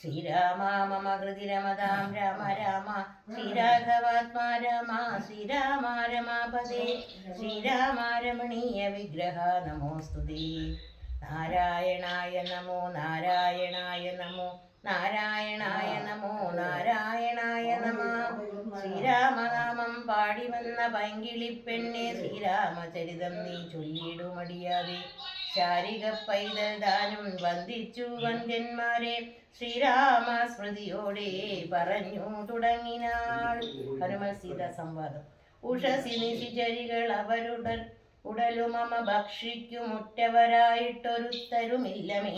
ശ്രീരാമ മമ ഹൃദി രമതാം രാമ രാമ ശ്രീരാഘവാത്മാ രാമ ശ്രീരാമ രമാപദേ ശ്രീരാമ രമണീയ വിഗ്രഹ നമോസ്തുതി. നാരായണായ നമോ നാരായണായ നമോ നാരായണായ നമോ നാരായണായ നമ. ശ്രീരാമനാമം പാടി വന്ന പൈങ്കിളിപ്പെണ്ണെ ശ്രീരാമചരിതം നീ ചൊല്ലിടുമടിയാതെ. ശാരിക പൈതൽ ദാനം വന്ദിച്ചു വന്ദ്യന്മാരെ ശ്രീരാമ സ്മൃതിയോടെ പറഞ്ഞു തുടങ്ങിനാൾ. ഹനുമൻ സീത സംവാദം. ഉഷസി നിശിചരികൾ അവരുടൻ ഉടലു മമ ഭക്ഷിക്കുമുറ്റവരായിട്ടൊരുത്തരുമില്ലമേ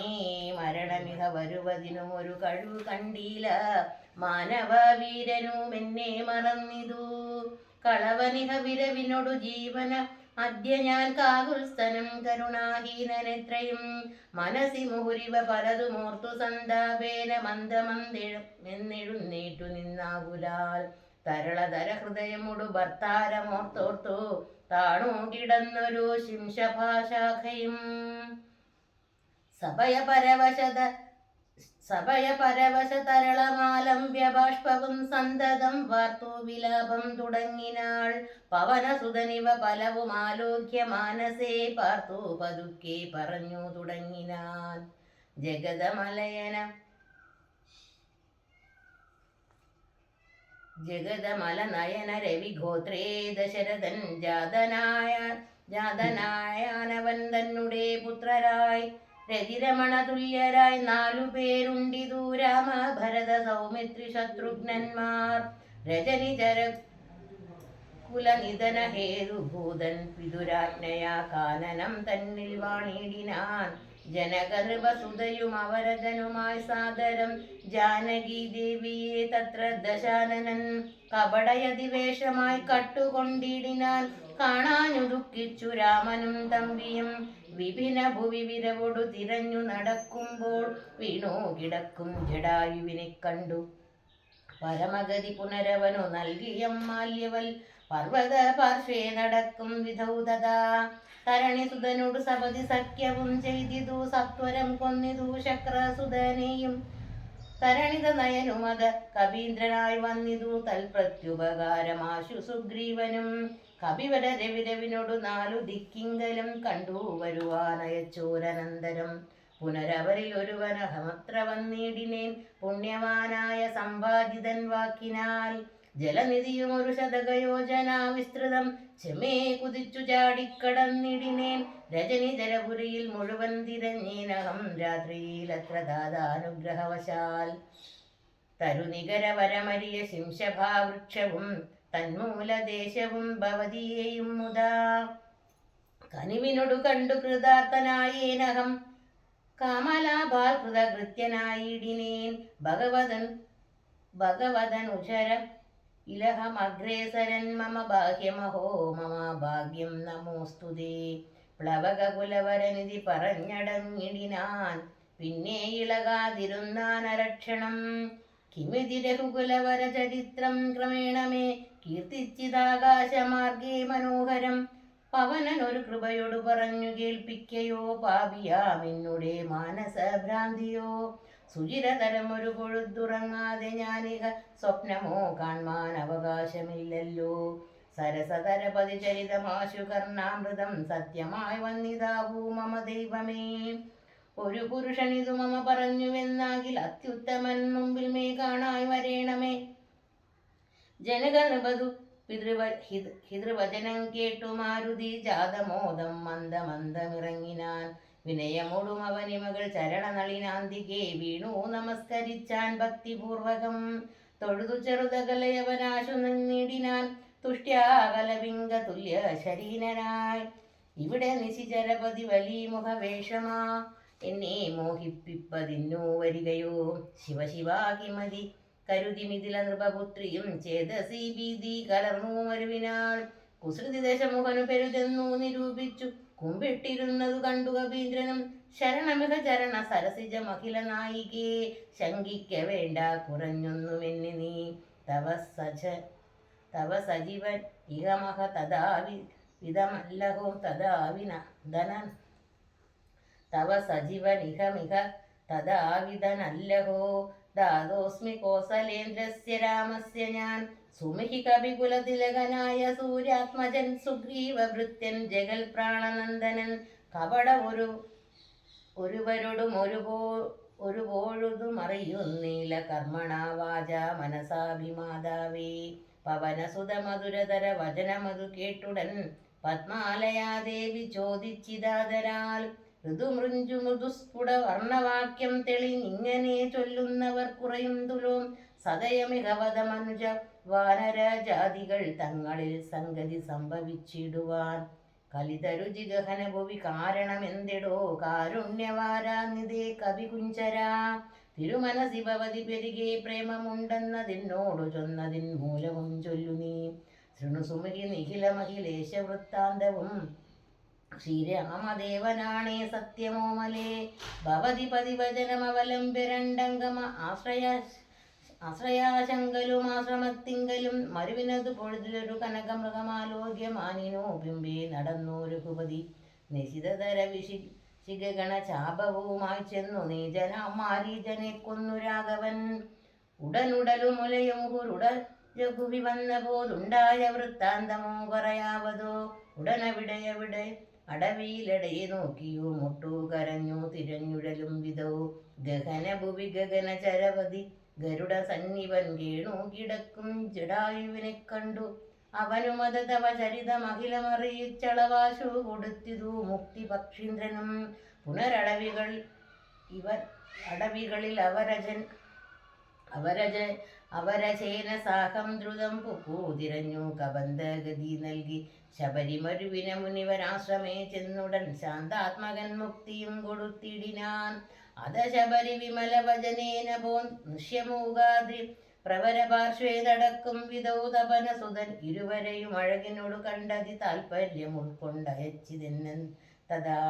മരണമിഹ വരുവതിനും ഒരു കഴിവ് കണ്ടീല മാനവ വീരനും എന്നെ മറന്നിതു. കളവനിഹ വിരവിനോടു ജീവന അദ്യ ഞാൻ കാകുൽസ്തനം കരുണാഹീനനെത്രയും മനസി മുഹുരിവ പലതുമോർത്തു സന്താപേന മന്ദമന്തെഴുന്നെഴുന്നേറ്റു നിന്നാകുലാൽ. തരളതര ഹൃദയമുടു ഭർത്താരമോർത്തോർത്തു താണു കിടന്നൊരു ശിംശഭാശാഖയും സഭയ പരവശത സഭയ പരവശ തരളമാലംബ്യ ബാഷ്പവും സന്തതം വാർത്തു വിലാപം തുടങ്ങിനാൾ. പവനസുതനിവ പലവും ആലോക്യ മാനസേ പാർത്തു പതുക്കെ പറഞ്ഞു തുടങ്ങിനാൽ. ജഗതമലയന ജഗതമല നയന രവിഗോത്രേ ദശരഥൻ ജാതനായ ജാതനായാനവൻ തന്നുടേ പുത്രരായി. രതിരമണ തുല്യരായി നാലു പേരുണ്ടിതു രാമ ഭരത സൗമിത്രി ശത്രുഘ്നന്മാർ. രജനിചര കുലനിധന ഹേതുഭൂതൻ പിതുരാജ്ഞയാ കാനനം തന്നിൽ വാണിടിനാൻ. ജനകനൃപസുതയും അവരജനുമായി സാദരം ജാനകി ദേവിയെ തത്ര ദശാനനൻ കപടയതിവേഷമായി കട്ടുകൊണ്ടിടിനാൻ. കാണാനു ദുഃഖിച്ചു രാമനും തമ്പിയും. വിപിന ഭുവി വിരവൊടു തിരഞ്ഞു നടക്കുമ്പോൾ വീണോ കിടക്കും ജടായുവിനെ കണ്ടു. പരമഗതി പുനരവനു നൽകിയ മാല്യവൽ. പർവത പാർശ്വേ നടക്കും വിധൗതതാ. തരണിസുതനോട് സപതി സഖ്യവും ചെയ്തിതു. സത്വരം കൊന്നിതു ശക്രസുതനെയും. തരണിത നയനുമത കവീന്ദ്രനായി വന്നിതു. തൽപ്രത്യുപകാരമാശു സുഗ്രീവനും. കവിവര രവിരവിനോടു നാലു ദിക്കിങ്കലും കണ്ടു വരുവാനയച്ചോരനന്തരം. പുനരവരിൽ ഒരുവനഹമത്ര വന്നിടിനേൻ പുണ്യവാനായ സമ്പാദിതൻ വാക്കിനാൽ. ജലനിധിയും ഒരു ശതകയോജന വിസ്തൃതം ചെമേ കുതിച്ചു ചാടിക്കടന്നിടിനേൻ. രജനി ജലപുരിയിൽ മുഴുവൻ തിരഞ്ഞീനകം രാത്രിയിൽ അത്ര ദാതാനുഗ്രഹവശാൽ. തരുനികര വരമരിയ ശിംശഭാവൃക്ഷവും തന്മൂലദേശവും ഭവതിയെയും മുതാ. കനിവിനൊടു കണ്ടു കൃതാർത്ഥനായേനഹം. കാമലാഭാൽ കൃതകൃത്യനായിടിനേൻ. ഭഗവതൻ ഭഗവതൻ ഇലഹമഗ്രേസരൻ. മമ ഭാഗ്യമഹോ മമ ഭാഗ്യം നമോസ്തുതേ പ്ലവകകുലവരനിധി പറഞ്ഞടങ്ങിടിനാൻ. പിന്നെ ഇളകാതിരുന്നാനരക്ഷണം. കിമിതി രഘുകുലവര ചരിത്രം ക്രമേണ മേ കീർത്തിച്ചിതാകാശമാർഗേ മനോഹരം. പവനൻ ഒരു കൃപയോട് പറഞ്ഞു കേൾപ്പിക്കയോ പാപിയാമെന്നുടെ മാനസഭ്രാന്തിയോ. സുചിരതരം ഒരു പൊഴുതുറങ്ങാതെ ഞാനിക സ്വപ്നമോ കാൺമാൻ അവകാശമില്ലല്ലോ. സരസതരപതി ചരിതമാശു കർണാമൃതം സത്യമായി വന്നിതാവൂ മമ ദൈവമേ. ഒരു പുരുഷനിതു മമ പറഞ്ഞുവെന്നാകിൽ അത്യുത്തമൻ മുമ്പിൽ മേ കാണായി വരേണമേ. ജനകനൃപതു പിതൃവ പിതൃവചനം കേട്ടു മാരുതി ജാതമോദം മന്ദമന്ദമിറങ്ങിനാൻ. വിനയമോടും അവനിമകൾ ചരണനളിനാന്തികെ വീണു നമസ്കരിച്ചാൻ ഭക്തിപൂർവകം. തൊഴുതു ചെറുതകലയവനാശു നിന്നിടിനാൻ തുഷ്ട്യാകലവിംഗ തുല്യ ശരീരനായി ഇവിടെ നിശിചരപതി വലിയ മുഖവേഷമാ എന്നെ മോഹിപ്പിപ്പതിന്നു വരികയോ ശിവശിവാകിമതി കരുതി മിഥില നൃപപുത്രിയും ചേതസി ഭീതി കലർന്നു മരുവിനാൾ കുസൃതി ദേശമുഖനു പെരുതെന്നു നിരൂപിച്ചു. കുമ്പിട്ടിരുന്നതു കണ്ടു കവീന്ദ്രനും ശരണമിക ചരണ സരസിജ മഹില നായികേ ശങ്കിക്ക വേണ്ട കുറഞ്ഞൊന്നുമെന്നി നീ. തവ സജ തവ സജീവൻ ഇഹമഹ തഥാവി വിധമല്ലഹോ തഥാവിന ധന തവ സജീവൻ ഇഹമിഹ തഥാവിധനല്ലഹോ ദാതോസ്മി കോസലേന്ദ്രസ്യ രാമസ്യ ഞാൻ. സുമിഹി കവികുലതിലകനായ സൂര്യാത്മജൻ സുഗ്രീവ ഭൃത്യൻ ജഗൽ പ്രാണനന്ദനൻ. കപട ഒരു ഒരുവരോടും ഒരുപോ ഒരുപോഴുതും അറിയുന്നില്ല കർമ്മണാവാച മനസാഭിമാതാവേ. പവനസുത മധുരതര വചനമതു കേട്ടുടൻ പത്മാലയാദേവി ചോദിച്ചിതാതരാൽ ഋതുമൃഞ്ചു മൃദുസ്ഫുട തെളി തെളിഞ്ഞിങ്ങനെ ചൊല്ലുന്നവർ കുറയും തുലോം സദയമികവത മനുജ വാനരജാതികൾ തങ്ങളിൽ സംഗതി സംഭവിച്ചിടുവാൻ. കലിതരുചി ഗഹന ഭുവി കാരണമെന്തിടോ? കാരുണ്യവാരാനിതേ കവികുഞ്ചരാ തിരുമനസി ഭവതി പെരുകെ പ്രേമമുണ്ടെന്നതിനോടു ചൊന്നതിൻ മൂലവും ചൊല്ലുനീ. ശൃണുസുമുഖി നിഖിലമഖിലേശ വൃത്താന്തവും ശ്രീരാമദേവനാണേ സത്യമോമലേ. ഭവതി പതിവചനമവലംബരണ്ടംഗമ ആശ്രയ ആശ്രയാശങ്കലും ആശ്രമത്തിങ്കലും മരുവിനതു പൊഴുതിലൊരു കനകമൃഗമാലോക്യമാനിനോ ബിംബേ നടന്നു രഘുപതി നിശിതതര വിശി ശിഖഗണ ചാപവുമായി ചെന്നു നീജന മാരീജനെ കൊന്നു രാഘവൻ. ഉടനുടലു മുലയും കുരുട രഘുവി വന്ന പോലുണ്ടായ വൃത്താന്തമോ പറയാവതോ ഉടനവിടെയവിടെ അടവിയിലടയെ നോക്കിയോ മുട്ടു കരഞ്ഞു തിരഞ്ഞുഴലും വിധോ ഗഹനഭുവി ഭുവി ഗഗന ചരവതി ഗരുഡ സന്നിവൻ വീണു കിടക്കും ജഡായുവിനെ കണ്ടു. അവനുമത തവ ചരിതമഖിലമറിയിച്ചളവാശു കൊടുത്തിതു. മുക്തി പക്ഷീന്ദ്രനും പുനരടവികൾ ഇവർ അടവികളിൽ അവരജൻ അവരജ അവരചേന സാഹം ദ്രുതം പുക്കൂതിരഞ്ഞു കബന്ധഗതി നൽകി ശബരിമരുവിന മുനിവരാശ്രമേ ചെന്നുടൻ ശാന്താത്മകൻ മുക്തിയും കൊടുത്തിടിനാൻ. അത ശബരി വിമല വചനേന പോ നിഷ്യമൂകാദ്രി പ്രവരപാർശ്വേ നടക്കും വിധൗതപന സുതൻ. ഇരുവരെയും അഴകിനോട് കണ്ടതി താൽപ്പര്യം ഉൾക്കൊണ്ടയച്ചിതെന്നൻ തഥാ.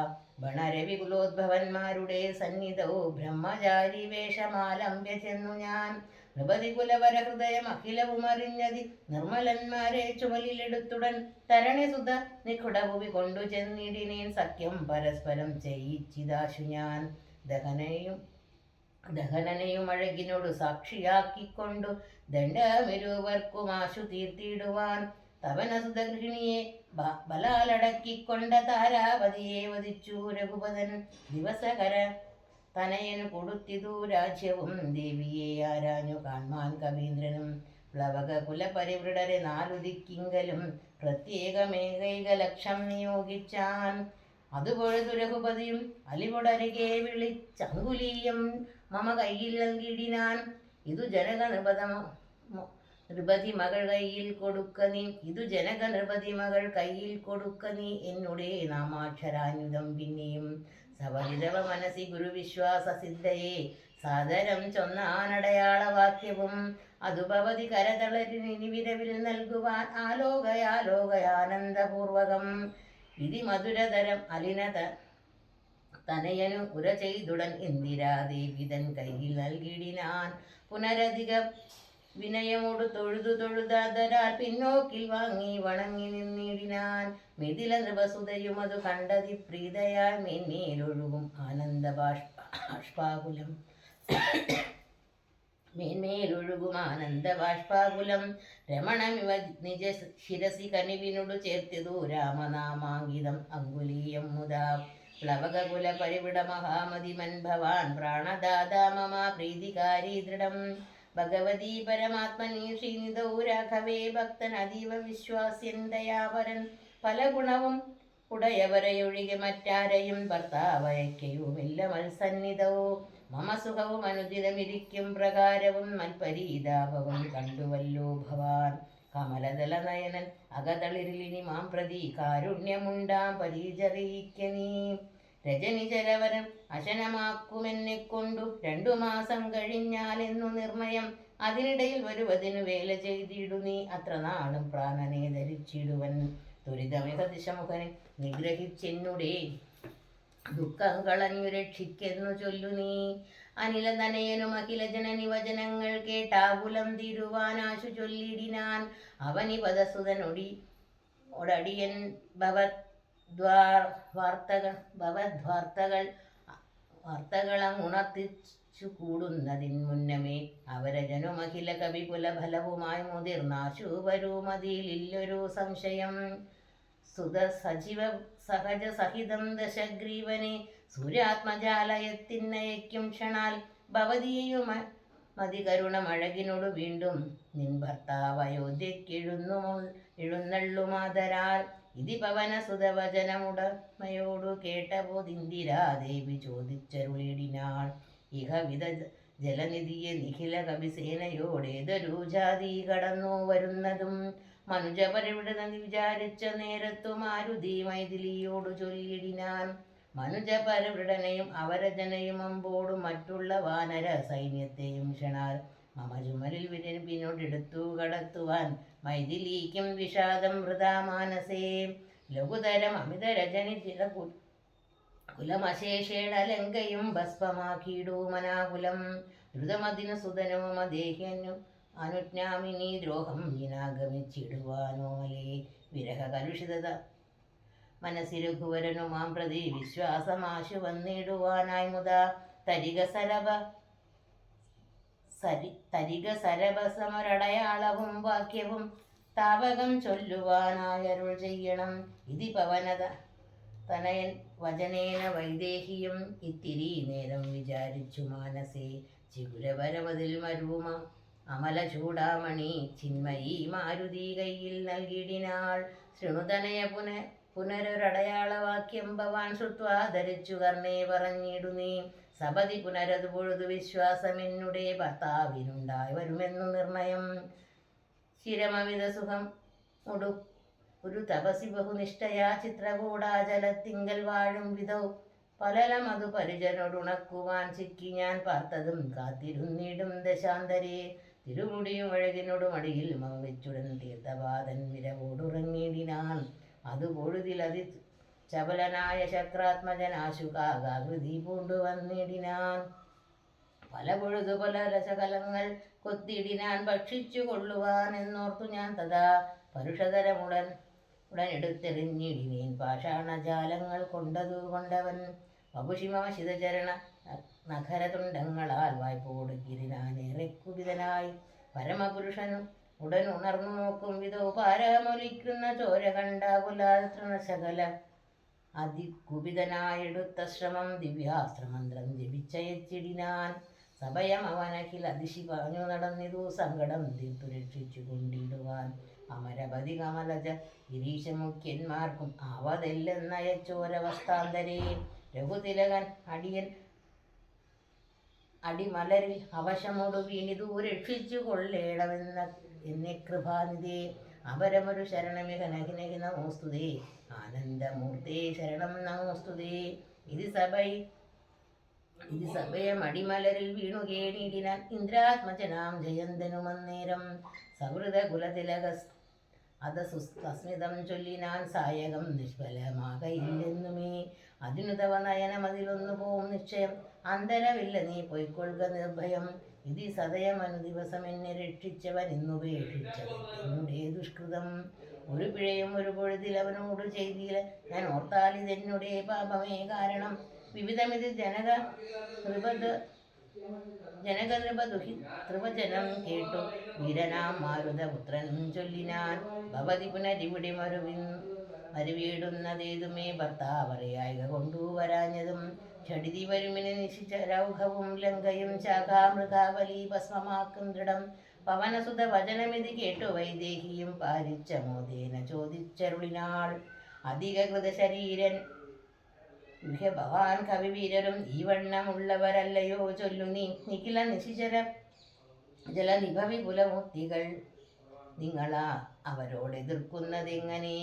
ബണരവികുലോദ്ഭവന്മാരുടെ സന്നിധവും ബ്രഹ്മചാരി വേഷമാലംബ്യ ചെന്നു ഞാൻ. നൃപതി കുലവര ഹൃദയം അഖിലവും അറിഞ്ഞതി നിർമ്മലന്മാരെ ചുമലിലെടുത്തുടൻ തരണിസുത നിഖുടഭുവി കൊണ്ടു ചെന്നിടിനേൻ സഖ്യം പരസ്പരം ചെയ്യിച്ചിതാശു ഞാൻ. ദഹനയും ദഹനനെയും അഴകിനോട് സാക്ഷിയാക്കിക്കൊണ്ടു ദണ്ഡമിരുവർക്കും ആശു തീർത്തിടുവാൻ തവനസുത ഗൃഹിണിയെ ബലാലടക്കിക്കൊണ്ട താരാപതിയെ വധിച്ചു രഘുപതൻ ദിവസകര തനയനു കൊടുത്തിതു രാജ്യവും. ദേവിയെ ആരാഞ്ഞു കാൺമാൻ കവീന്ദ്രനും പ്ലവക കുലപരിവൃടരെ നാലുദിക്കിങ്കലും പ്രത്യേകമേകൈക ലക്ഷം നിയോഗിച്ചാൻ. അതുപൊഴുതു രഘുപതിയും അലിവുടരികെ വിളിച്ചങ്കുലീയം മമ കയ്യിൽ നൽകിയിടിനാൻ. ഇതു ജനക നൃപതമ നൃപതി മകൾ കയ്യിൽ കൊടുക്ക നീ. ഇതു ജനക നൃപതി മകൾ കയ്യിൽ കൊടുക്ക നീ. എന്നുടേ നാമാക്ഷരാനുദം പിന്നെയും സവരിതവ മനസി ഗുരുവിശ്വാസ സിദ്ധയെ സാദരം ചൊന്നാനടയാള വാക്യവും അതു ഭവതി കരതളരിനി വിരവിൽ നൽകുവാൻ ആലോകയാലോകയാനന്ദപൂർവകം. ഇതി മധുരതരം അലിനത തനയനു ഉര ചെയ്തുടൻ ഇന്ദിരാദേവിതൻ കയ്യിൽ നൽകിടിനാൻ പുനരധിക വിനയമോട് തൊഴുതു തൊഴുതാതരാൽ പിന്നോക്കിൽ വാങ്ങി വണങ്ങി നിന്നിടിനാൻ. മിഥില നൃപസുതയും അത് കണ്ടതി പ്രീതയാൽ മേന്മേലൊഴുകും ആനന്ദ ബാഷ്പാകുലം. മേന്മേലൊഴുകും ആനന്ദ ബാഷ്പാകുലം രമണമിവ നിജ ശിരസി കനിവിനോട് ചേർത്തിതു രാമനാമാങ്കിതം അങ്കുലീയം മുതാ. പ്ലവകകുല പരിവിട മഹാമതിമൻ ഭവാൻ പ്രാണദാതാ മമ പ്രീതികാരി ദൃഢം. ഭഗവതി പരമാത്മനി ശ്രീനിധൗ രാഘവേ ഭക്തൻ അതീവ വിശ്വാസ്യൻ ദയാപരൻ. പല ഗുണവും ഉടയവരെയൊഴികെ മറ്റാരെയും ഭർത്താവയക്കയുമില്ല മത്സന്നിധവും മമ സുഖവും അനുദിനമിരിക്കും പ്രകാരവും മൽപരീതാപവും കണ്ടുവല്ലോ ഭവാൻ. കമലതല നയനൻ അകതളിരിലിനി മാം പ്രതി കാരുണ്യമുണ്ടാം. പരീചറിയിക്ക നീ രജനി ജലവരം അശനമാക്കുമെന്നെ കൊണ്ടു രണ്ടു മാസം കഴിഞ്ഞാലെന്നു നിർണയം. അതിനിടയിൽ വരുവതിനു വേല ചെയ്തിടു നീ. അത്ര നാളും പ്രാണനെ ധരിച്ചിടുവൻ. ദുരിതമിക ദിശമുഖനെ നിഗ്രഹിച്ചെന്നുടേ. ദുഃഖം കളഞ്ഞു രക്ഷിക്കെന്നു ചൊല്ലു നീ. അനില നനയനും അഖില ജനനി വചനങ്ങൾ കേട്ടാകുലം തിരുവാനാശു ചൊല്ലിടിനാൻ. അവനി പദസുതനൊടി ഒടടിയൻ ഭവദ്വാർ വാർത്തകൾ ഭവദ്വാർത്തകൾ വാർത്തകളം ഉണർത്തിച്ചു കൂടുന്നതിൻ മുന്നമേ അവരജനുമഖില കവികുല മുതിർന്നാശു വരൂമതിയിലില്ലൊരു സംശയം. സുത സജീവ സഹജ സഹിതം ദശഗ്രീവനെ സൂര്യാത്മജാലയത്തിനയക്കും ക്ഷണാൽ ഭവതിയെയും മതി കരുണമഴകിനോട് വീണ്ടും നിൻ ഭർത്താവ് അയോധ്യക്കെഴുന്നു എഴുന്നള്ളുമാതരാൽ ഇതി പവന സുതവചനമുടമയോടു കേട്ടപോതിന്ദിരാദേവി ചോദിച്ചരുളിടിനാൾ. ഇഹ വിധ ജലനിധിയെ നിഖില കവിസേനയോടേതൊരു ജാതി കടന്നു വരുന്നതും മനുജ പരിവിടുന്ന വിചാരിച്ച നേരത്തു മാരുതി മൈഥിലിയോടു ചൊല്ലിടിനാൻ. മനുജ പരവൃടനെയും അവരജനയും അമ്പോടും മറ്റുള്ള വാനര സൈന്യത്തെയും ക്ഷണാൽ. മമ ചുമലിൽ വിരൻ പിന്നോടെടുത്തു കടത്തുവാൻ മൈഥിലിക്കും വിഷാദം വൃതാ മാനസേ. ലഘുതരം അമിതരജനി ചില കുലമശേഷേണ ലങ്കയും ഭസ്മമാക്കിയിടൂ മനാകുലം. ദ്രുതമതിനു സുതനവും അനുജ്ഞാമിനി ദ്രോഹം ഇനാഗമിച്ചിടുവാനോമലേ വിരഹ കലുഷിതത മനസ്സിരുഘുവരനുമാം പ്രതി വിശ്വാസമാശു വന്നിടുവാനായി മുതാ. തരിക സരഭ സരി തരിക സരഭസമരടയാളവും വാക്യവും താപകം ചൊല്ലുവാനായരുൾ ചെയ്യണം. ഇതി പവനത തനയൻ വചനേന വൈദേഹിയും ഇത്തിരി നേരം വിചാരിച്ചു മാനസേ ചിഗുരപരമതിൽ മരുമ അമല ചൂടാമണി ചിന്മയി മാരുതി കയ്യിൽ നൽകിടിനാൾ ശൃണുതനയ പുന പുനരൊരടയാളവാക്യം ഭവാൻ ശ്രുത്വാ ധരിച്ചു കർണേ പറഞ്ഞിടുന്നേ. സപതി പുനരതുപൊഴുതു വിശ്വാസമെന്നുടെ ഭർത്താവിനുണ്ടായി വരുമെന്നു നിർണയം. ശിരമവിത സുഖം ഉടു ഒരു തപസി ബഹുനിഷ്ഠയാ ചിത്രകൂടാചലത്തിങ്കൽ വാഴും വിധൗ. പലലമതു പരിചനോടുണക്കുവാൻ ചിക്കി ഞാൻ പാർത്തതും കാത്തിരുന്നിടും ദശാന്തരേ. തിരുമുടിയും അഴകിനോടും അടിയിൽ മങ്ങിച്ചുടൻ തീർത്ഥപാതൻ വിരവോടുറങ്ങിയിടിനാൻ അത് പൊഴുതിലതി ചപലനായ ശക്രാത്മജനാശുകാകൃതി പൂണ്ടു വന്നിടിനാൻ പല പൊഴുതു പല രസകലങ്ങൾ കൊത്തിടിനാൻ ഭക്ഷിച്ചു കൊള്ളുവാൻ എന്നോർത്തു ഞാൻ തഥാ പരുഷതരമുടൻ ഉടൻ എടുത്തെറിഞ്ഞിടിനീൻ പാഷാണജാലങ്ങൾ കൊണ്ടതു കൊണ്ടവൻ വപുഷിമശിതചരണ നഖരതുണ്ടങ്ങളാൽ വായ്പോട് ഗിരിനാനേറെ കുപിതനായി പരമപുരുഷനും ഉടൻ ഉണർന്നു നോക്കും വിധോ പാരമൊലിക്കുന്ന ചോര കണ്ടാകുലാൽ തൃണശകല അതികുപിതനായെടുത്ത ശ്രമം ദിവ്യാസ്ത്രമന്ത്രം ജപിച്ചയച്ചിടിനാൻ. സഭയം അവനഖിൽ അതിശി പറഞ്ഞു നടന്നിതു സങ്കടം തീർത്തു രക്ഷിച്ചു കൊണ്ടിടുവാൻ. അമരപതി കമലജ ഗിരീശമുഖ്യന്മാർക്കും ആവതല്ലെന്നയച്ചോരവസ്ഥാന്തരേ രഘുതിലകൻ അടിയൻ അടിമലരിൽ അവശമോടു വീണിതു രക്ഷിച്ചു കൊള്ളേണമെന്ന എന്നെ കൃപാനിധേ. അപരമൊരു ശരണമിക നഹിനഹി ആനന്ദമൂർത്തേ ശരണം നമോസ്തുതേ. ഇത് സഭൈ ഇത് സഭയം അടിമലരിൽ വീണു കേണിടിനാൻ ഇന്ദ്രാത്മജനാം ജയന്തനുമന്നേരം സഹൃദ കുലതിലക അത് സുസ്മിതം ചൊല്ലിനാൻ സായകം നിഷ്ഫലമാകയില്ലെന്നുമേ. അതിനു തവ നയനം അതിലൊന്നു പോവും നിശ്ചയം. അന്തരമില്ല നീ പൊയ്ക്കൊള്ളുക നിർഭയം. ഇതി സദയമനു ദിവസം എന്നെ രക്ഷിച്ചവൻ ഇന്നുപേക്ഷിച്ചവൻ എന്നുടേ ദുഷ്കൃതം. ഒരു പിഴയും ഒരു പൊഴുതിൽ അവനോട് ചെയ്തില്ല. ഞാൻ ഓർത്താൽ ഇതെന്നുടേ പാപമേ കാരണം. വിവിധമിത് ജനക നൃപത് ജനകനൃപ ദുഹി നൃപജനം കേട്ടു. വീരനാം മാരുതപുത്രനും ചൊല്ലിനാൻ ഭവതി പുനരിവിടെ മരുവിൻ മരുവീടുന്നതേതുമേ ഭർത്താവറിയായിക കൊണ്ടുവരാഞ്ഞതും ഷടിതി വരുമിന് നിശിച്ച രൗഘവും ലങ്കയും ശാഖാമൃഗാവലി ഭസ്മമാക്കും ദൃഢം. പവനസുത വചനമിതി കേട്ടു വൈദേഹിയും പാലിച്ച മോദേന ചോദിച്ചരുളിനാൾ. അധികൃത ശരീരൻ ഗൃഹ ഭവാൻ കവിവീരരും ഈ വണ്ണമുള്ളവരല്ലയോ ചൊല്ലു നീ. നിഖില നിശിചര ജലനിഭവി കുലമൂർത്തികൾ നിങ്ങളാ അവരോട് എതിർക്കുന്നതെങ്ങനെ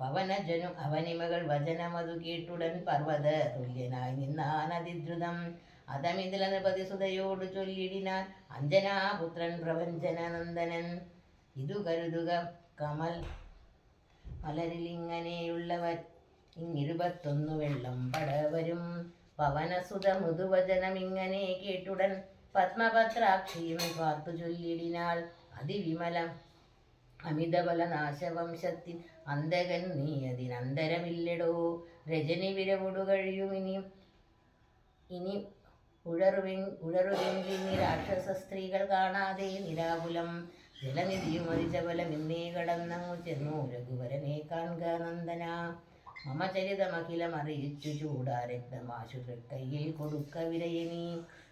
പവനജനു അവനിമകൾ വചനമതു കേട്ടുടൻ പർവത തുല്യനായി നിന്നാൻ അതിദ്രുതം അതമിതില നൃപതി സുതയോട് ചൊല്ലിടിനാൻ അഞ്ജനാപുത്രൻ പ്രപഞ്ചനനന്ദനൻ. ഇതു കരുതുക കമൽ. മലരിലിങ്ങനെയുള്ളവർ ഇങ്ങിരുപത്തൊന്നു വെള്ളം പടവരും. പവനസുത മൃദുവചനമിങ്ങനെ കേട്ടുടൻ പത്മപത്രാക്ഷിയും പാർത്തു ചൊല്ലിടിനാൾ അതിവിമലം. അമിതബല നാശവംശത്തിൻ അന്തകൻ നീ അതിനന്തരമില്ലടോ രജനി വിരവുടു കഴിയുമിനി ഇനി ഉഴറുവെ ഉഴറുവെങ്കിൽ രാക്ഷസ സ്ത്രീകൾ കാണാതെ നിരാകുലം. ജലനിധിയും എന്നേ കടന്നങ്ങു ചെന്നു. രഘുവരനെ കാണുക നന്ദന. മമ ചരിതമഖിലം അറിയിച്ചു ചൂടാരക്തമാശു കൊടുക്ക വിരയനീ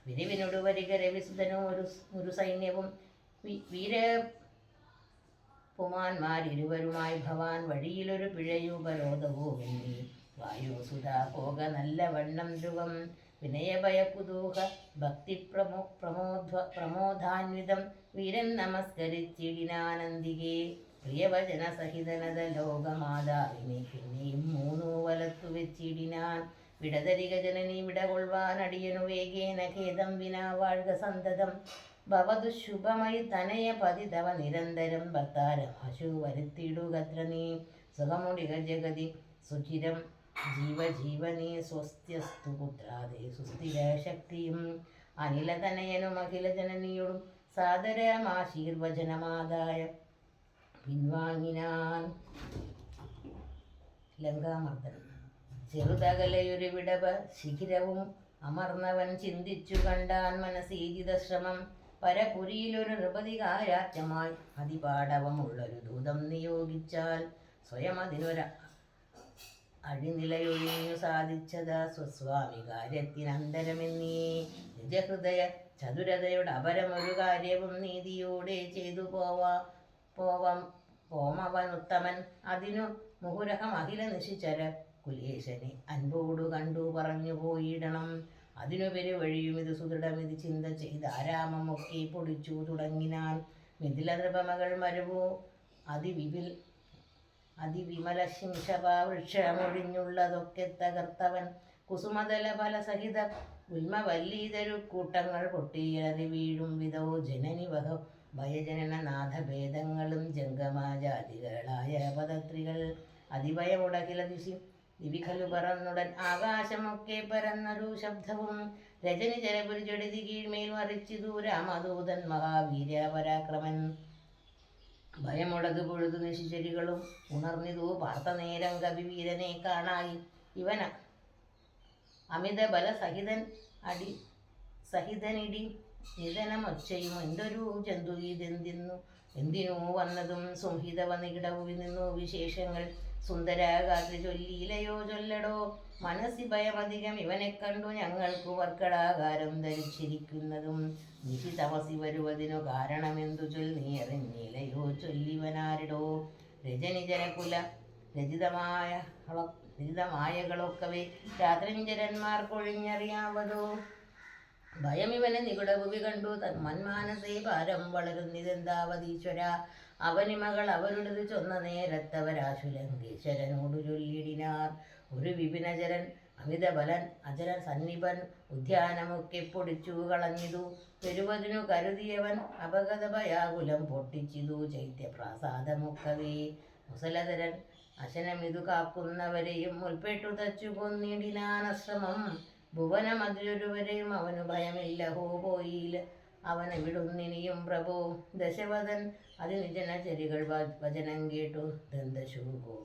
വിരിവിനോട് വരിക രവിസുതനും ഒരു ഒരു സൈന്യവും വീര പുമാന്മാരിരുവരുമായി ഭവാൻ വഴിയിലൊരു പിഴയുപരോധവും വായുസുത പോക നല്ല വണ്ണം ധ്രുവം വിനയഭയകുതൂഹ ഭക്തി പ്രമോ പ്രമോധ്വ പ്രമോദാന്വിതം വീരൻ നമസ്കരിച്ചിടിനാനന്ദികേ. പ്രിയവചന സഹിതനത ലോകമാതാവിനെ പിന്നെയും മൂന്നു വലത്തു വെച്ചിടിനാൻ. വിടതരിക ജനനി വിടകൊള്ളുവാൻ അടിയനു വേഗേന ഖേദം വിനാ വാഴ്ക സന്തതം. ഭവതു ശുഭമയി തനയ പതിതവ നിരന്തരം ഭർത്താരം അശു വരുത്തിയിടുകത്ര നീ സുഖമുടിക ജഗതി സുചിരം ജീവജീവനീ സ്വസ്ത്യസ്തു പുത്രാതെ സുസ്ഥിര ശക്തിയും അനിലതനയനും അഖിലജനനിയോടും സാദരമാശീർവചനമാദായ പിൻവാങ്ങിനാൻ. ലങ്കാമർദ്ദനം. ചെറുതകലയൊരു വിടവ് ശിഖിരവും അമർന്നവൻ ചിന്തിച്ചു കണ്ടാൻ മനസ്സീജിത ശ്രമം. പരപുരിയിലൊരു നൃപതികാരാജ്യമായി അതിപാടവമുള്ളൊരു ദൂതം നിയോഗിച്ചാൽ സ്വയം അതിനൊര അഴിനിലയൊഴിഞ്ഞു സാധിച്ചതാ സ്വസ്വാമി കാര്യത്തിനന്തരമെന്നീ നിജഹൃദയ ചതുരതയുടെ അപരമൊരു കാര്യവും നീതിയോടെ ചെയ്തു പോവാ പോവം. പോമവൻ ഉത്തമൻ. അതിനു മുഹുരഹം അഖില നിശിച്ചര കുലേശനെ അൻപോടു കണ്ടു പറഞ്ഞു പോയിടണം. അതിനു പെരുവഴിയും ഇത് സുദൃഢമിത് ചിന്ത ചെയ്ത് ആരാമമൊക്കെ പൊടിച്ചു തുടങ്ങിനാൻ. മിഥില നൃപമകൾ മരുവോ? അതിവിപിൽ അതിവിമല ശിംശവൃക്ഷമൊഴിഞ്ഞുള്ളതൊക്കെ തകർത്തവൻ കുസുമതല ഫല സഹിത ഉൽമവല്ലീതരു കൂട്ടങ്ങൾ പൊട്ടിയറി വീഴും വിധോ ജനനി ഭയജനന നാഥഭേദങ്ങളും ജംഗമാജാതികളായ പദത്രികൾ അതിഭയമുടകിലതിശി ദിവിഖലു പറന്നുടൻ ആകാശമൊക്കെ പരന്നൊരു ശബ്ദവും രജനി ജലപുരി ചെടുതി കീഴ്മേൽ മറിച്ചിതു രാമദൂതൻ മഹാവീര്യ പരാക്രമൻ ഭയമുടത് പൊഴുത് നിശിചരികളും ഉണർന്നിതു പാർത്ത നേരം കവിവീരനെ കാണായി. ഇവന അമിത ബല സഹിതൻ അടി സഹിതനിടി നിധനമൊച്ചയും എന്തൊരു ജന്തു ഇതെന്തിന്നു? എന്തിനോ വന്നതും സംഹിതവ നികിടവിൽ നിന്നു വിശേഷങ്ങൾ സുന്ദരാകാത്രി ചൊല്ലിയിലയോ ചൊല്ലടോ. മനസ്സി ഭയമധികം ഇവനെ കണ്ടു ഞങ്ങൾക്കു വർക്കടാകാരം ധരിച്ചിരിക്കുന്നതും നിശി തമസി വരുവതിനു കാരണമെന്തു ചൊല്ലി അറിഞ്ഞിലയോ ചൊല്ലിവനാരിടോ? രജനിജനകുല രചിതമായ രചിതമായകളൊക്കവേ രാത്രിഞ്ചരന്മാർക്കൊഴിഞ്ഞറിയാവതോ ഭയം ഇവനെ നികുടഭുവി കണ്ടു മന്മാനസേ ഭാരം വളരുന്നിതെന്താവതീശ്വര അവനിമകൾ അവരുടേത് ചൊന്ന നേരത്തവരാശുലങ്കേശ്വരനോടു ചൊല്ലിടിനാർ. ഒരു വിപിനചരൻ അമിതബലൻ അചരൻ സന്നിപൻ ഉദ്യാനമൊക്കെ പൊടിച്ചു കളഞ്ഞിതു. പെരുവതിനു കരുതിയവൻ അപഗതഭയാകുലം പൊട്ടിച്ചിതു ചൈത്യപ്രാസാദമൊക്കവേ മുസലധരൻ അശനമിതു കാക്കുന്നവരെയും മുൽപ്പെട്ടു തച്ചു കൊന്നിടിനാനശ്രമം ഭുവനമതിലൊരുവരെയും അവനു ഭയമില്ല. ഹോ പോയില്ല അവനെ വിടുന്നിനിയും പ്രഭോ. ദശവതൻ അതിന് ചെരികൾ വചനം കേട്ടു. ദന്തശൂകോ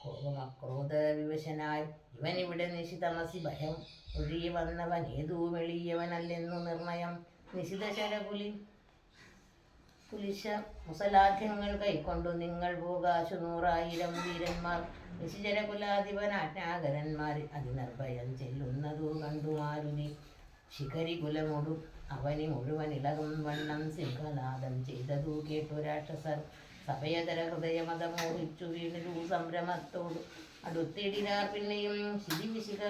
കോപമക്രോധ വിവശനായി. ഇവനിവിടെ നിശിതമസി ഭയം. ഒഴിയെ വന്നവൻ ഏതൂ വെളിയവനല്ലെന്നു നിർണയം. നിശിത പുലി. പുലിശ മുസലാധ്യങ്ങൾ കൈക്കൊണ്ടു നിങ്ങൾ ഭൂകാശു നൂറായിരം വീരന്മാർ. നിശിചര കുലാധിപൻ ആജ്ഞാകരന്മാർ അതിനർഭയം ചെല്ലുന്നതു കണ്ടു മാരുതി ശിഖരി കുലമൊടു അവനി മുഴുവൻ ഇളകും വണ്ണം സിംഹനാദം ചെയ്തതു കേട്ടു രാക്ഷസർ. സഭയതര ഹൃദയമതമോഹിച്ചു വീണു സംരംഭത്തോടു അടുത്തിടിനാർ പിന്നെയും ശിതിവിശിഖ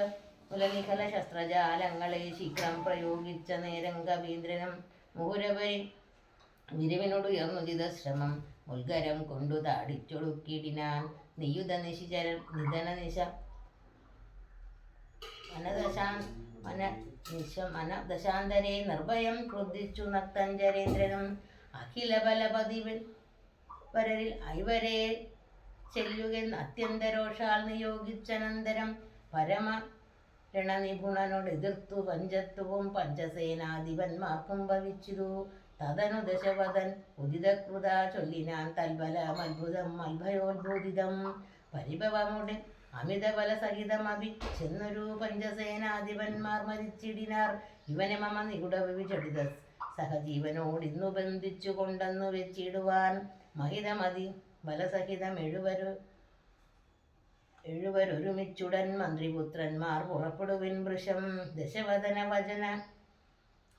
കുലനിഖല ശസ്ത്രജാലങ്ങളെ ശീഘ്രം പ്രയോഗിച്ച നേരം കവീന്ദ്രനും മുഹുരവരി വിരിവിനോട് ഉയർന്നുചിത ശ്രമം. ഉൽഗരം കൊണ്ടു താടിച്ചൊടുക്കിടിനാൻ നിയുത നിശിചര നിധന നിശ മനദശാൻ മന നിശ മന ദശാന്തരെ നിർഭയം ക്രുദ്ധിച്ചു നക്തഞ്ചരേന്ദ്രനും അഖില ബലപതി വരരിൽ ഐവരെ ചെല്ലുകെന്ന് അത്യന്തരോഷാൽ നിയോഗിച്ചനന്തരം പരമ രണനിപുണനോട് എതിർത്തു പഞ്ചത്വവും പഞ്ചസേനാധിപന്മാർക്കും ഭവിച്ചിരു തദനു ദശവതൻ ഉദിതകൃത ചൊല്ലിനാൻ തൽബലം അത്ഭുതം അത്ഭയോദ്ബോധിതം. പരിഭവമുടെ അമിത സഹിതമഭി ചെന്നൊരു പഞ്ചസേനാധിപന്മാർ മരിച്ചിടിനാർ. ഇവനെ മമ നികുട വിചടിത സഹജീവനോട് ഇന്നു ബന്ധിച്ചു കൊണ്ടെന്നു വെച്ചിടുവാൻ മഹിതമതി. ബലസഹിതം എഴുവരു എഴുവരൊരുമിച്ചുടൻ മന്ത്രിപുത്രന്മാർ പുറപ്പെടുവിൻ വൃഷം. ദശവദന വചന.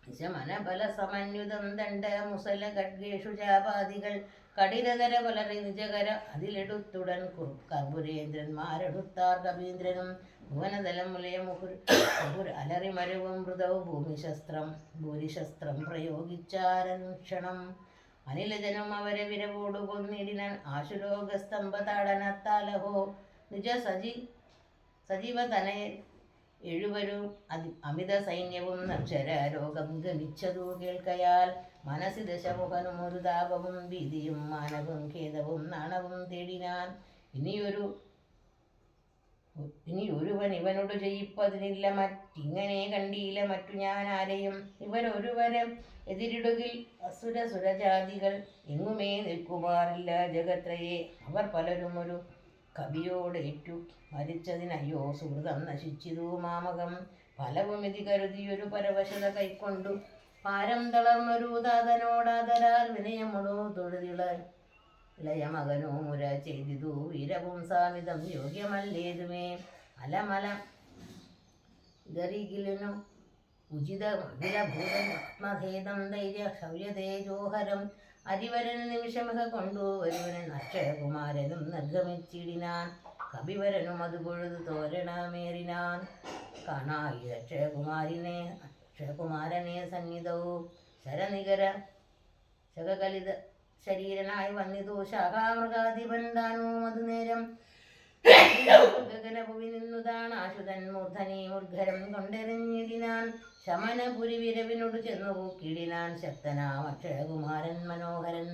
ശമനബല സമന്യുതം ദണ്ഡ മുസല ഖഡ്ഗേഷു ചാപാദികൾ കഠിനകര വളരെ നിജകര അതിലെടുത്തുടൻ കർപുരേന്ദ്രന്മാരെടുത്താർ കവീന്ദ്രനും ഭുവനതലം മുലയ മുഹുർ മുഹുർ അലറിമരുവും മൃതവും ഭൂമിശസ്ത്രം ഭൂരിശസ്ത്രം പ്രയോഗിച്ചാരൻക്ഷണം അനിലജനം അവരെ വിരവോടു ആശുലോകസ്തംഭ ആശുലോകസ്തംഭതാടനത്താലഹോ. നിജ സജി സജീവ തനയൻ എഴുവരും അതി അമിത സൈന്യവും നക്ഷര രോഗം ഗമിച്ചതു കേൾക്കയാൽ മനസ്സി ദശമുഖനും ഒരു താപവും ഭീതിയും മാനവും ഖേദവും നാണവും തേടിനാൻ. ഇനിയൊരു ഇനി ഒരുവൻ ഇവനോട് ചെയ്യിപ്പതിനില്ല മറ്റിങ്ങനെ കണ്ടിയില്ല മറ്റു ഞാൻ ആരെയും ഇവരൊരുവരെ എതിരിടുകിൽ അസുര സുരജാതികൾ എങ്ങുമേ നിൽക്കുമാറില്ല ജഗത്രയെ. അവർ പലരും ഒരു കവിയോടേറ്റു മരിച്ചതിനയ്യോ സുഹൃതം നശിച്ചിതു മാമകം? ഫലവുമിതി കരുതിയൊരു പരവശത കൈക്കൊണ്ടു. പാരം തളർന്നൊരു ദാതനോടാതരാൽ വിനയമൊടു തൊഴുതിള ഇളയ മുര ചെയ്തിതു. വീരവും സാമിതം യോഗ്യമല്ലേതുമേ? അലമല ഇതറികിലിനു ഉചിത മധുരഭൂതം ആത്മഭേദം ധൈര്യ ശൗര്യതേജോഹരം അരിവരന് നിമിഷമക കൊണ്ടു ഒരുവനൻ അക്ഷയകുമാരനും നിർഗമിച്ചിടിനാൻ. കവിവരനും അത് പൊഴുതു തോരണമേറിനാൻ. കാണായി അക്ഷയകുമാരിനെ അക്ഷയകുമാരനെ സന്നിധവും. ശരനികര ശകകലിത ശരീരനായി വന്നിതു. ശാഖാമൃഗാധിപൻ താനോ അത് നേരം ഗഗനഭുവി നിന്നുതാണ് ആശുതൻ മൂർധനെ ഉദ്ഘരം കൊണ്ടെറിഞ്ഞിടിനാൻ. ശമനപുരി വിരവിനോട് ചെന്നു പൂക്കിടിനാൻ ശക്തനാം അക്ഷയകുമാരൻ മനോഹരൻ.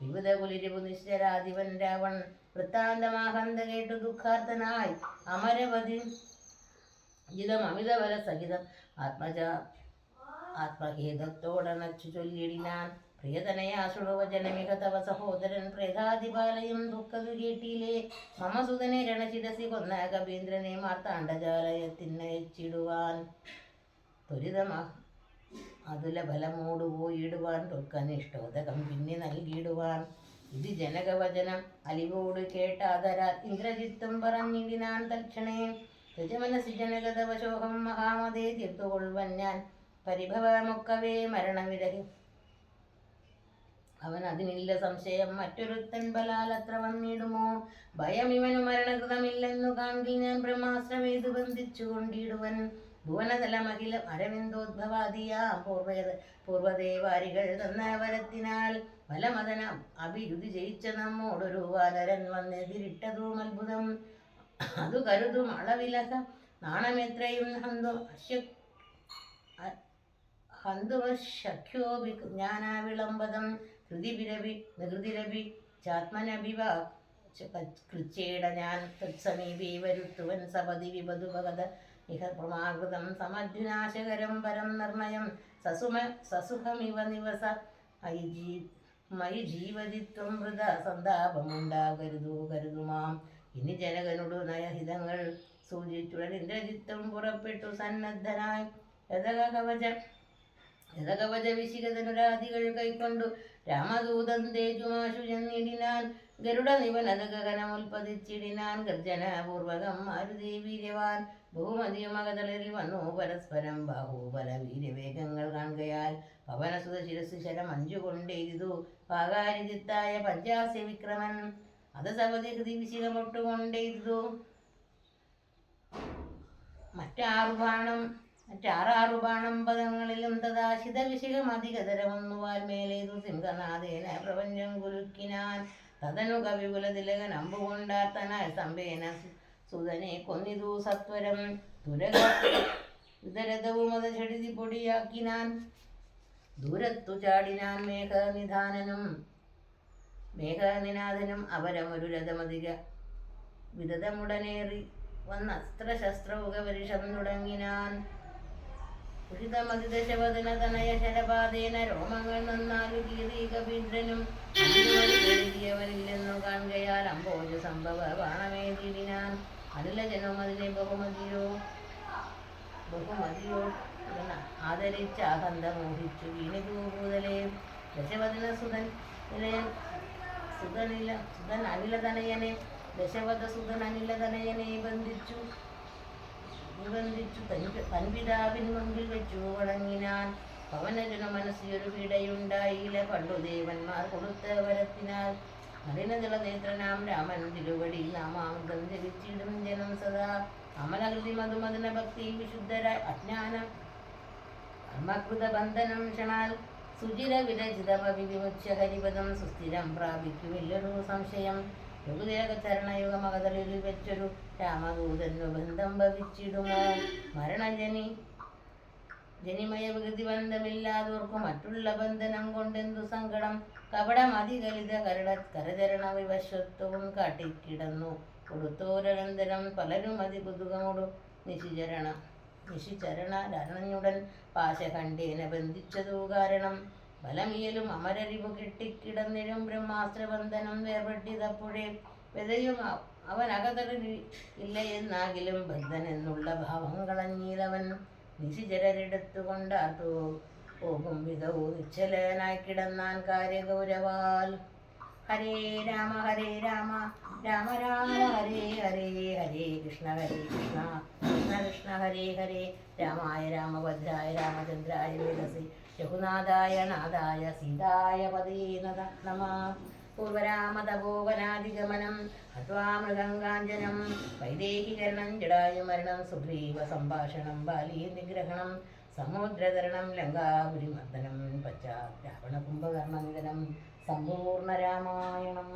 വിവിധ കുലിരിപു നിശ്ചരാധിപൻ രാവൺ വൃത്താന്തമാഹന്ത കേട്ടു ദുഃഖാർത്ഥനായി. അമരവതി ജിതം അമിതബല സഹിതം ആത്മജ ആത്മഖേദത്തോടണച്ചു ചൊല്ലിടിനാൻ. പ്രിയതനയാസുളവചനമിക തവ സഹോദരൻ പ്രേതാതിപാലയം ദുഃഖതു കേട്ടിയിലെ മമസുതനെ രണശിരസി കൊന്ന കവീന്ദ്രനെ മാർത്താണ്ഡജാലയത്തിനയച്ചിടുവാൻ. ത്വരിതമാ അതുല ബലമോടു ദുഃഖനിഷ്ടോദകം പിന്നെ നൽകിയിടുവാൻ. ഇത് ജനകവചനം അലിവോട് കേട്ടാതരാ ഇന്ദ്രജിത്തും പറഞ്ഞിടിനാൻ തൽക്ഷണേ. യജമനസി ജനകതവശോഹം മഹാമതേ തീർത്തുകൊള്ളുവൻ ഞാൻ. പരിഭവമൊക്കവേ മരണവിരഹി അവൻ അതിനില്ല സംശയം. മറ്റൊരുത്തൻ ബലാൽ അത്ര വന്നിടുമോ? ഭയം ഇവന് മരണകൃതമില്ലെന്നു കാണിൽ ഞാൻ ബ്രഹ്മാസ്ത്രമേതു ബന്ധിച്ചു കൊണ്ടിടുവൻ. ഭുവനതലമഖിലം അരവിന്ദോദ്ഭവാദിയാ പൂർവ പൂർവദേവാരികൾ തന്ന വരത്തിനാൽ ഫലമതന അഭിരുതി ജയിച്ച നമ്മോടൊരു വാനരൻ വന്നെതിരിട്ടതും അത്ഭുതം. അതു കരുതും അളവിലക നാണമെത്രയും ഹന്തു അശ്യ ഹന്തുവശഖ്യോപി ജ്ഞാനാവിളംബതം. ഹൃതിപിരവി നിഹൃതിരവി ചാത്മനഭിവ കൃച്ചേട ഞാൻ തത്സമീപീ വരുത്തുവൻ സപതി വിപതുപകത ഇഹ പ്രമാകൃതം പരം നിർണയം. സസുമ സസുഖമിവ നിവസ. ഐ ജീ മയി ജീവതിത്വം വൃത സന്താപമുണ്ടാകരുതു കരുതുമാം. ഇനി ജനകനോട് നയഹിതങ്ങൾ സൂചിച്ചുടൻ ഇന്ദ്രജിത്വം പുറപ്പെട്ടു സന്നദ്ധനായി. രഥകവച രഥകവച വിശികതനുരാദികൾ കൈക്കൊണ്ടു രാമദൂതൻ തേജുമാശു ചെന്നിടിനാൻ ഗരുഡ നിവനത ഗഗനമുൽപ്പതിച്ചിടിനാൻ ഗർജനപൂർവകം മാരുതി വീര്യവാൻ ബഹുമതിയുമകതളരിൽ വന്നു പരസ്പരം ബാഹുബല വീര്യവേഗങ്ങൾ കാണുകയാൽ. പവനസുത ശിരസ് ശരം അഞ്ചുകൊണ്ടെയ്തു പാകാരിജിത്തായ പഞ്ചാസ്യ വിക്രമൻ അത് സവതി ഹൃതി മറ്റാർഭാണം മറ്റാറാറു ബാണം പദങ്ങളിലും തഥാശിത വിശികം അധികതരമൊന്നുവാൽ മേലേതു സിംഹനാഥേന പ്രപഞ്ചം കുലുക്കിനാൻ. തതനു കവികുല തിലകൻ അമ്പുകൊണ്ടാർത്തനായ സ്തംഭേന സുതനെ കൊന്നിതു സത്വരം. തുരക ഉദരഥവും അത് ചെടുതി പൊടിയാക്കിനാൻ. ദൂരത്തു ചാടിനാൻ മേഘനിധാനനും. മേഘനിനാഥനും അവരമൊരു രഥമധിക വിധതമുടനേറി വന്ന അസ്ത്രശസ്ത്രമുഖപരിഷം തുടങ്ങിനാൻ ഉഷിതമതിദശവദന തനയ ശരപാതേന രോമങ്ങൾ നന്നാലു കീറി കപീന്ദ്രനും എഴുതിയവരില്ലെന്നു കാണുകയാൽ അമ്പോജ സംഭവ ബാണമേതിരിനാൻ അനില ജനം അതിനെ ബഹുമതിയോ? ബഹുമതിയോ ആദരിച്ച അഹന്ത മോഹിച്ചു വീണിതു ഭൂതലേ ദശവദന സുതൻ സുതനില സുതൻ അനിലതനയനെ ദശവധ സുതൻ അനിലതനയനെ ബന്ധിച്ചു. നിബന്ധിച്ചു തൻപിതാവിന് തൻപിതാവിൻ മുൻപിൽ വെച്ചു വണങ്ങിനാൻ പവനജന മനസ്സിയൊരു ഒരു പണ്ടു ദേവന്മാർ കൊടുത്ത വരത്തിനാൽ മലിനജല നേത്രനാം രാമൻ തിരുവടി നാമാമൃതം ജപിച്ചിടും ജനം സദാ. അമലകൃതി മധുമദന ഭക്തി വിശുദ്ധര അജ്ഞാന കർമ്മകൃത ബന്ധനം ക്ഷണാൽ സുചിര വിരചിത വിധിമുച്ച ഹരിപദം സുസ്ഥിരം പ്രാപിക്കുമില്ലൊരു സംശയം. യുഗദേക ചരണയുഗമകതളിൽ വെച്ചൊരു രാമദൂതന്നു ബന്ധം ഭവിച്ചിടുമോ? മരണജനി ജനിമയ വികൃതി ബന്ധമില്ലാതോർക്കും മറ്റുള്ള ബന്ധനം കൊണ്ടെന്തു സങ്കടം? കപടം അതികലിത കരട കരചരണ വിവശത്വവും കാട്ടിക്കിടന്നു. കൊടുത്തോരനന്തരം പലരും അതി കുതുകമോടു നിശിചരണ നിശിചരണ രണഞ്ഞുടൻ പാശഖണ്ഡേന ബന്ധിച്ചതു കാരണം ബലമിയലും അമരരിവു കിട്ടിക്കിടന്നിലും ബ്രഹ്മാസ്ത്രബന്ധനം വേർപെട്ടിതപ്പോഴേ വിതയും അവൻ അകതറി ഇല്ല എന്നാകിലും ബദ്ധനെന്നുള്ള ഭാവം കളഞ്ഞിലവൻ നിശിചരരെടുത്തുകൊണ്ടാർത്തു ഓകും വിധവും നിശ്ചലനായി കിടന്നാൻ കാര്യഗൗരവാൽ. ഹരേ രാമ ഹരേ രാമ രാമ രാമ ഹരേ ഹരേ ഹരേ കൃഷ്ണ ഹരേ കൃഷ്ണ കൃഷ്ണ കൃഷ്ണ ഹരേ ഹരേ. രാമായ രാമഭദ്രായ രാമചന്ദ്രായ വേദസി രഘുനാഥായ നാഥായ സീതായ പതേ നമ. പൂർവരാമതപോവനാധിഗമനം ഹത്വാ മൃഗങ്കാഞ്ചനം വൈദേഹികരണം ജടായുമരണം സുഗ്രീവ സംഭാഷണം ബാലീ നിഗ്രഹണം സമുദ്രതരണം ലങ്കാപുരിമർദ്ദനം പശ്ചാത് രാവണകുംഭകർണനിധനം സമ്പൂർണ രാമായണം.